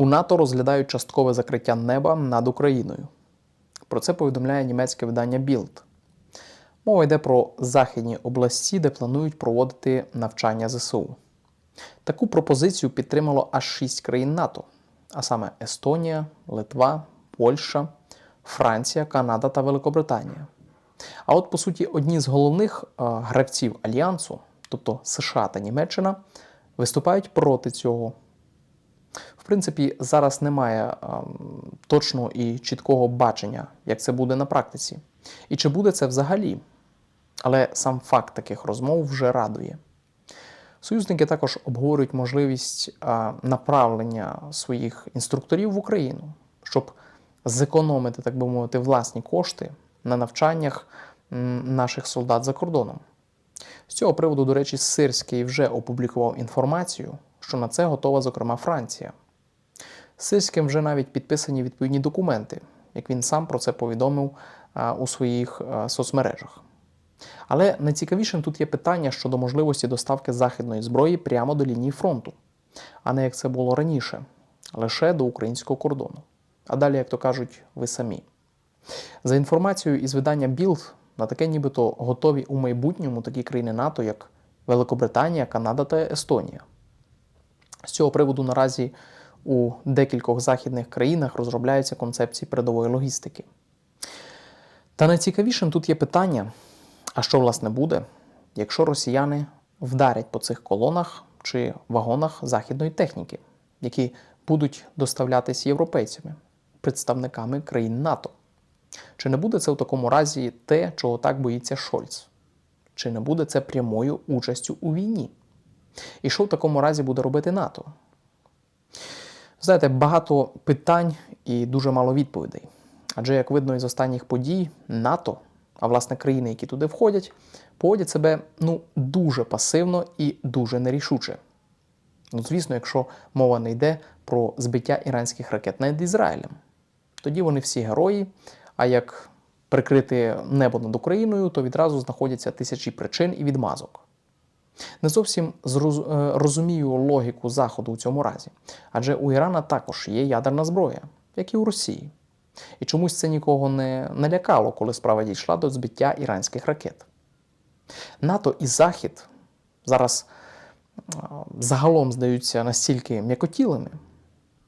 У НАТО розглядають часткове закриття неба над Україною. Про це повідомляє німецьке видання Bild. Мова йде про західні області, де планують проводити навчання ЗСУ. Таку пропозицію підтримало аж шість країн НАТО, а саме Естонія, Литва, Польща, Франція, Канада та Великобританія. А от, по суті, одні з головних е, гравців альянсу, тобто США та Німеччина, виступають проти цього. Принципі, зараз немає ем, точного і чіткого бачення, як це буде на практиці, і чи буде це взагалі. Але сам факт таких розмов вже радує. Союзники також обговорюють можливість направлення своїх інструкторів в Україну, щоб зекономити, так би мовити, власні кошти на навчаннях наших солдат за кордоном. З цього приводу, до речі, Сирський вже опублікував інформацію, що на це готова, зокрема, Франція. Сирським вже навіть підписані відповідні документи, як він сам про це повідомив у своїх соцмережах. Але найцікавішим тут є питання щодо можливості доставки західної зброї прямо до лінії фронту, а не як це було раніше, лише до українського кордону. А далі, як то кажуть, ви самі. За інформацією із видання Bild, на таке нібито готові у майбутньому такі країни НАТО, як Великобританія, Канада та Естонія. З цього приводу наразі у декількох західних країнах розробляються концепції передової логістики. Та найцікавішим тут є питання, а що власне буде, якщо росіяни вдарять по цих колонах чи вагонах західної техніки, які будуть доставлятись європейцями, представниками країн НАТО? Чи не буде це в такому разі те, чого так боїться Шольц? Чи не буде це прямою участю у війні? І що в такому разі буде робити НАТО? Знаєте, багато питань і дуже мало відповідей. Адже, як видно із останніх подій, НАТО, а власне країни, які туди входять, поводять себе ну, дуже пасивно і дуже нерішуче. Ну, звісно, якщо мова не йде про збиття іранських ракет над Ізраїлем, тоді вони всі герої. А як прикрити небо над Україною, то відразу знаходяться тисячі причин і відмазок. Не зовсім е, розумію логіку Заходу у цьому разі, адже у Ірана також є ядерна зброя, як і у Росії. І чомусь це нікого не, не лякало, коли справа дійшла до збиття іранських ракет. НАТО і Захід зараз загалом здаються настільки м'якотілими,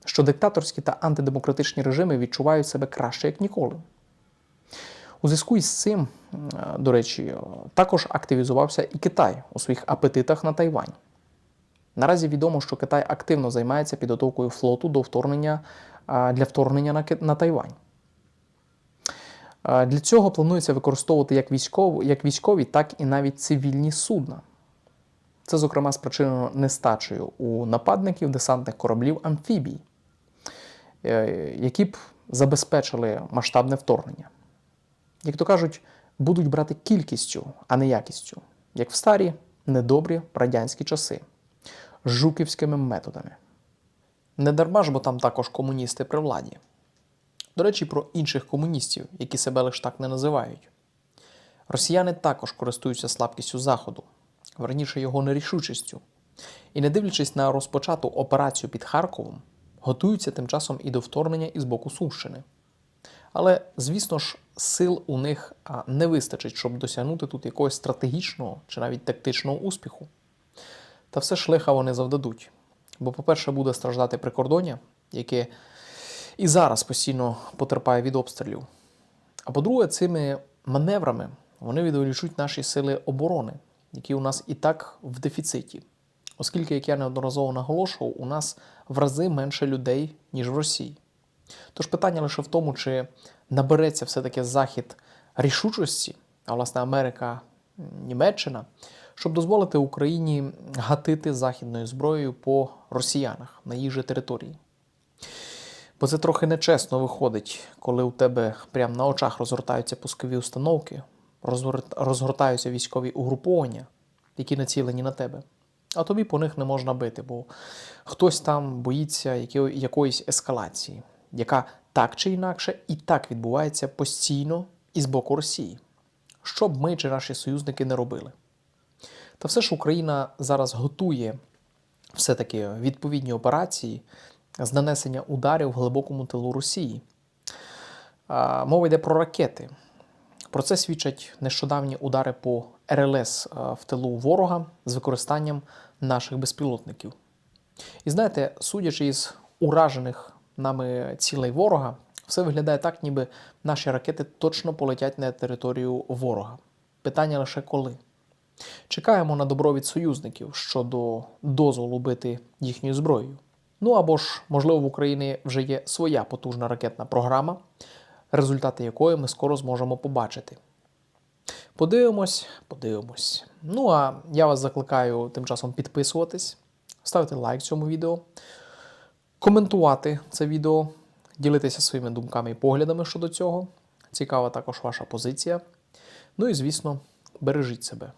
що диктаторські та антидемократичні режими відчувають себе краще, як ніколи. У зв'язку із цим, е, до речі, також активізувався і Китай у своїх апетитах на Тайвань. Наразі відомо, що Китай активно займається підготовкою флоту до вторгнення для вторгнення на, на Тайвань. Для цього планується використовувати як військові, як військові, так і навіть цивільні судна. Це, зокрема, спричинено нестачею у нападників десантних кораблів амфібій, е, які б забезпечили масштабне вторгнення. Як то кажуть, будуть брати кількістю, а не якістю, як в старі недобрі радянські часи, жуківськими методами. Не дарма ж, бо там також комуністи при владі. До речі, про інших комуністів, які себе лише так не називають. Росіяни також користуються слабкістю Заходу, верніше його нерішучістю. І не дивлячись на розпочату операцію під Харковом, готуються тим часом і до вторгнення із боку Сумщини. Але, звісно ж, сил у них не вистачить, щоб досягнути тут якогось стратегічного чи навіть тактичного успіху. Та все ж лиха вони завдадуть. Бо, по-перше, буде страждати прикордоння, яке і зараз постійно потерпає від обстрілів. А по-друге, цими маневрами вони відволічуть наші сили оборони, які у нас і так в дефіциті. Оскільки, як я неодноразово наголошував, у нас в рази менше людей, ніж в Росії. Тож питання лише в тому, чи набереться все-таки захід рішучості, а власне Америка, Німеччина, щоб дозволити Україні гатити західною зброєю по росіянах на їх же території. Бо це трохи нечесно виходить, коли у тебе прямо на очах розгортаються пускові установки, розгортаються військові угруповання, які націлені на тебе. А тобі по них не можна бити, бо хтось там боїться якоїсь ескалації, яка так чи інакше і так відбувається постійно і з боку Росії. Що б ми чи наші союзники не робили. Та все ж Україна зараз готує все-таки відповідні операції з нанесення ударів в глибокому тилу Росії. Мова йде про ракети. Про це свідчать нещодавні удари по РЛС в тилу ворога з використанням наших безпілотників. І знаєте, судячи із уражених нами цілей ворога, все виглядає так, ніби наші ракети точно полетять на територію ворога. Питання лише коли. Чекаємо на добро від союзників щодо дозволу бити їхньою зброєю. Ну або ж, можливо, в Україні вже є своя потужна ракетна програма, результати якої ми скоро зможемо побачити. Подивимось, подивимось. Ну а я вас закликаю тим часом підписуватись, ставити лайк цьому відео, коментувати це відео, ділитися своїми думками і поглядами щодо цього. Цікава також ваша позиція. Ну і звісно, бережіть себе.